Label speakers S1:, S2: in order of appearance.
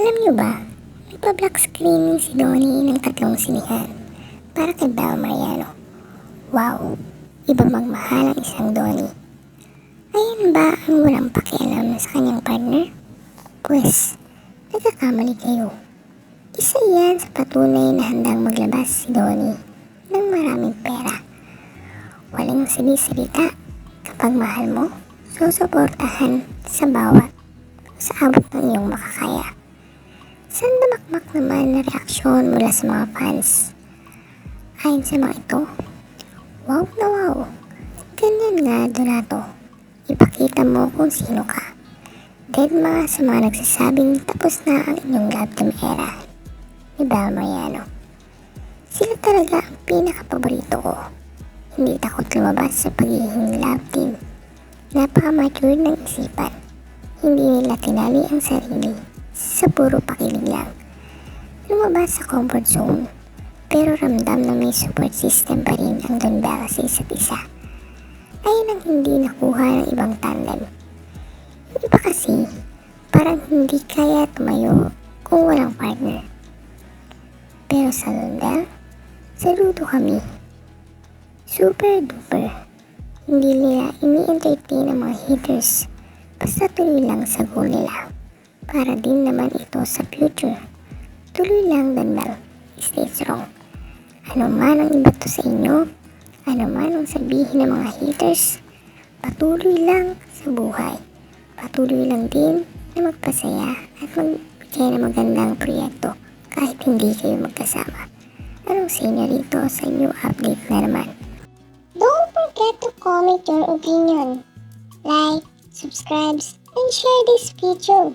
S1: Alam niyo ba, nagpa-black screening si Donnie ng tatlong sinihan para kay Bel Mariano. Wow, iba magmahal ang isang Donnie. Ayan ba ang walang pakialam sa kanyang partner? Pwes, nagkakamali kayo. Isa yan sa patunay na handang maglabas si Donnie ng maraming pera. Walang sinisalita kapag mahal mo, susuportahan sa bawat sa abot ng iyong makakaya. Sandamakmak naman na reaksyon mula sa mga fans. Ayon sa mga ito, wow na wow. Ganyan nga, Donato. Ipakita mo kung sino ka. Dead mga sa mga nagsasabing tapos na ang inyong love era ni Bel Mariano. Sila talaga ang pinaka-paborito ko. Hindi takot lumabas sa pagiging love team. Napaka-mature ng isipan. Hindi nila tinali ang sarili sa puro pakilig lang. Lumabas sa comfort zone, pero ramdam na may support system pa rin ang Bella sa isa't isa. Ayun ang hindi nakuha ng ibang tandem. Iba kasi, parang hindi kaya tumayo kung walang partner. Pero sa Don Bell, saludo kami. Super duper. Hindi nila ini-entertain ang mga haters. Basta tuloy lang sa goal nila. Para din naman ito sa future. Tuloy lang Danbel. Stay strong. Ano man ang iba to sa inyo, ano man ang sabihin ng mga haters, patuloy lang sa buhay. Patuloy lang din na magpasaya at magbigay ng magandang proyekto kahit hindi kayo magkasama. Anong sa inyo rito sa new update na naman? Don't forget to comment your opinion. Like, subscribe, and share this video.